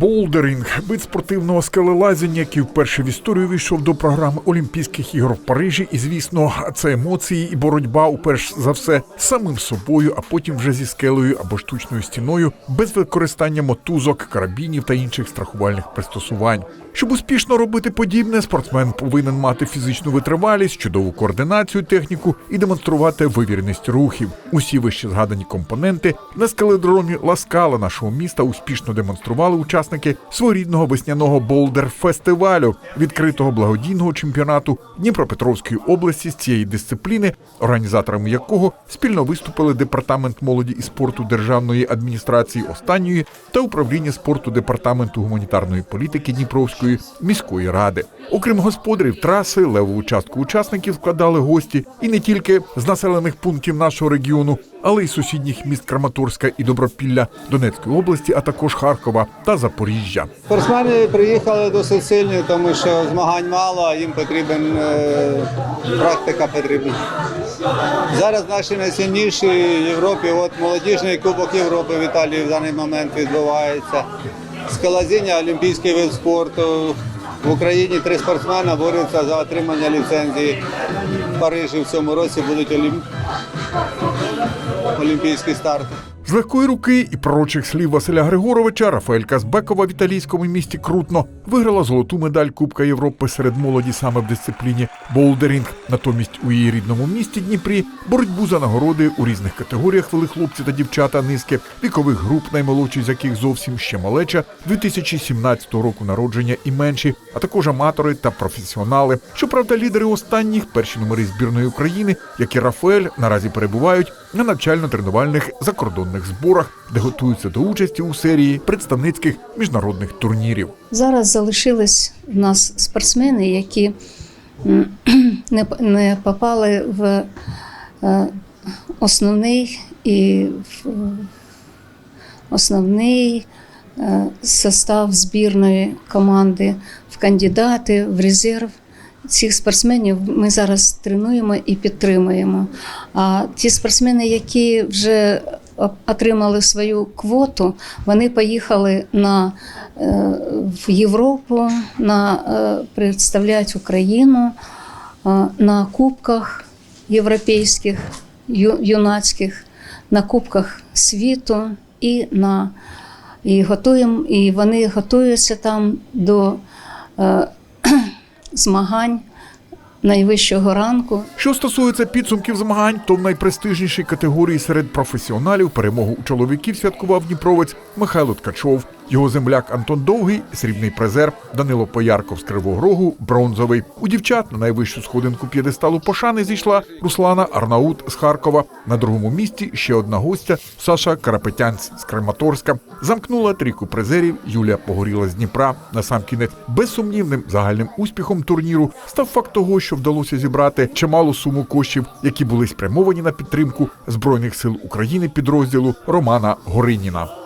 Болдеринг вид спортивного скелелазіння, який вперше в історію війшов до програми Олімпійських ігор в Парижі. І звісно, це емоції і боротьба, уперш за все, самим собою, а потім вже зі скелею або штучною стіною, без використання мотузок, карабінів та інших страхувальних пристосувань. Щоб успішно робити подібне, спортсмен повинен мати фізичну витривалість, чудову координацію, техніку і демонструвати вивіреність рухів. Усі вище згадані компоненти на скеледромі Ласкала нашого міста успішно демонстрували учасники своєрідного весняного болдер-фестивалю, відкритого благодійного чемпіонату Дніпропетровської області з цієї дисципліни, організаторами якого спільно виступили департамент молоді і спорту державної адміністрації останньої та управління спорту департаменту гуманітарної політики Дніпровської міської ради. Окрім господарів траси, левову частку учасників складали гості і не тільки з населених пунктів нашого регіону, але й сусідніх міст Краматорська і Добропілля Донецької області, а також Харкова та Запоріжжя. Спортсмени приїхали досить сильні, тому що змагань мало, а їм потрібен е, практика потрібна. Зараз наші найсильніші в Європі, от молодіжний кубок Європи в Італії в даний момент відбувається. Скалазіння олімпійський вид спорту. В Україні три спортсмена борються за отримання ліцензії. В Парижі в цьому році будуть олім... олімпійські старти. З легкої руки і пророчих слів Василя Григоровича Рафаель Казбекова в італійському місті Крутно виграла золоту медаль Кубка Європи серед молоді саме в дисципліні болдерінг. Натомість у її рідному місті Дніпрі боротьбу за нагороди у різних категоріях вели хлопці та дівчата низки вікових груп, наймолодші з яких зовсім ще малеча 2017 року народження і менші, а також аматори та професіонали. Щоправда, лідери останніх перші номери збірної України, як і Рафаель, наразі перебувають на навчально-тренувальних закордонних зборах, де готуються до участі у серії представницьких міжнародних турнірів. Зараз залишились в нас спортсмени, які не, попали в е, основний і в е, основний е, состав збірної команди, в кандидати, в резерв. Цих спортсменів ми зараз тренуємо і підтримуємо. А ті спортсмени, які вже отримали свою квоту, вони поїхали на, е, в Європу на е, представляти Україну е, на кубках європейських, юнацьких, на кубках світу і на і готуємо, і вони готуються там до е, змагань найвищого ранку. Що стосується підсумків змагань, то в найпрестижнішій категорії серед професіоналів перемогу у чоловіків святкував дніпровець Михайло Ткачов. Його земляк Антон Довгий, срібний призер, Данило Поярков з Кривого Рогу, бронзовий. У дівчат на найвищу сходинку п'єдесталу пошани зійшла Руслана Арнаут з Харкова. На другому місці ще одна гостя Саша Карапетянць з Краматорська. Замкнула трійку призерів Юлія Погоріла з Дніпра. Насамкінець безсумнівним загальним успіхом турніру став факт того, що вдалося зібрати чималу суму коштів, які були спрямовані на підтримку збройних сил України підрозділу Романа Гориніна.